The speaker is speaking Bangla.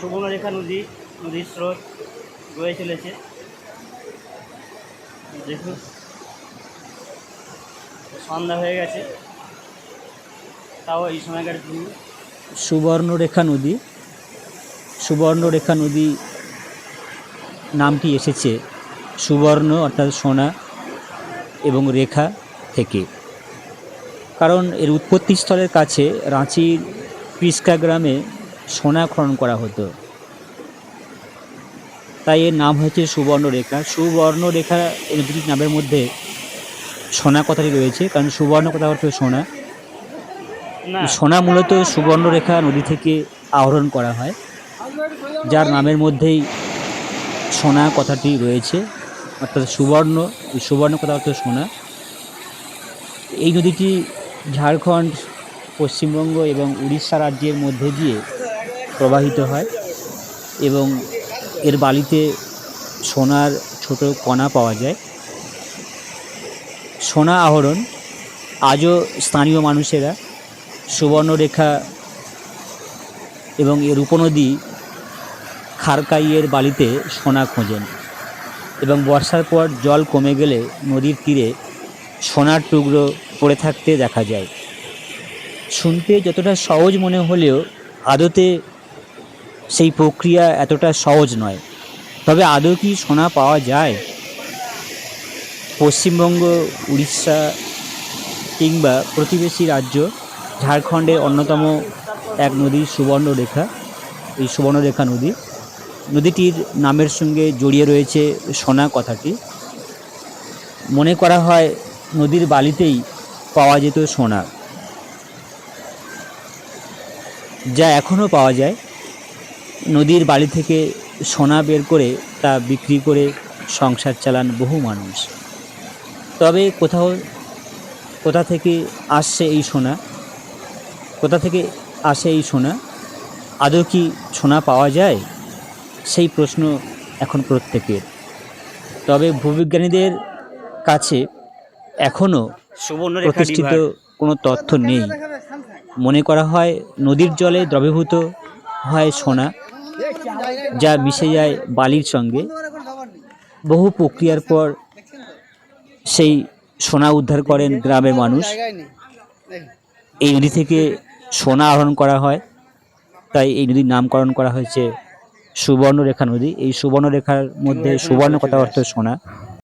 সুবর্ণরেখা নদী, নদীর স্রোত বয়ে চলেছে। দেখুন। সন্ধ্যা হয়ে গেছে। তাও এই সময়কার সুবর্ণরেখা নদী। সুবর্ণরেখা নদী নামটি এসেছে সুবর্ণ, অর্থাৎ সোনা এবং রেখা থেকে। কারণ এর উৎপত্তিস্থলের কাছে রাঁচির পিসকা গ্রামে সোনা খনন করা হতো। তাই এর নাম হয়েছে সুবর্ণরেখা। সুবর্ণরেখা এই নদীটির নামের মধ্যে সোনা কথাটি রয়েছে কারণ সুবর্ণ কথা অর্থ সোনা। সোনা মূলত সুবর্ণরেখা নদী থেকে আহরণ করা হয় যার নামের মধ্যেই সোনা কথাটি রয়েছে। অর্থাৎ সুবর্ণ সুবর্ণ কথা অর্থ সোনা। এই নদীটি ঝাড়খণ্ড পশ্চিমবঙ্গ এবং উড়িষ্যা রাজ্যের মধ্যে দিয়ে প্রবাহিত হয় এবং এর বালিতে সোনার ছোট কণা পাওয়া যায়। সোনা আহরণ, আজও স্থানীয় মানুষেরা সুবর্ণরেখা এবং এর উপনদী খারকাইয়ের বালিতে সোনা খোঁজেন এবং বর্ষার পর জল কমে গেলে নদীর তীরে সোনার টুকরো পড়ে থাকতে দেখা যায়। শুনতে যতটা সহজ মনে হলেও আদতে সেই প্রক্রিয়া এতটা সহজ নয়। তবে আদৌ কি সোনা পাওয়া যায়? পশ্চিমবঙ্গ, উড়িষ্যা কিংবা প্রতিবেশী রাজ্য, ঝাড়খণ্ডের অন্যতম এক নদী সুবর্ণরেখা, এই সুবর্ণরেখা নদী। নদীটির নামের সঙ্গে জড়িয়ে রয়েছে সোনা কথাটি। মনে করা হয় নদীর বালিতেই পাওয়া যেত সোনা। যা এখনও পাওয়া যায় নদীর বালি থেকে সোনা বের করে তা বিক্রি করে সংসার চালান বহু মানুষ। তবে কোথাও কোথা থেকে আসছে এই সোনা? কোথা থেকে আসে এই সোনা? আদৌ কি সোনা পাওয়া যায়? সেই প্রশ্ন এখন প্রত্যেকের। তবে ভূবিজ্ঞানীদের কাছে এখনও প্রতিষ্ঠিত কোনো তথ্য নেই। মনে করা হয় নদীর জলে দ্রবীভূত হয় সোনা, যা মিশে যায় বালির সঙ্গে। বহু প্রক্রিয়ার পর সেই সোনা উদ্ধার করেন গ্রামের মানুষ। এই নদী থেকে সোনা আহরণ করা হয়। তাই এই নদীর নামকরণ করা হয়েছে সুবর্ণরেখা নদী। এই সুবর্ণরেখার মধ্যে সুবর্ণ কথা অর্থ সোনা।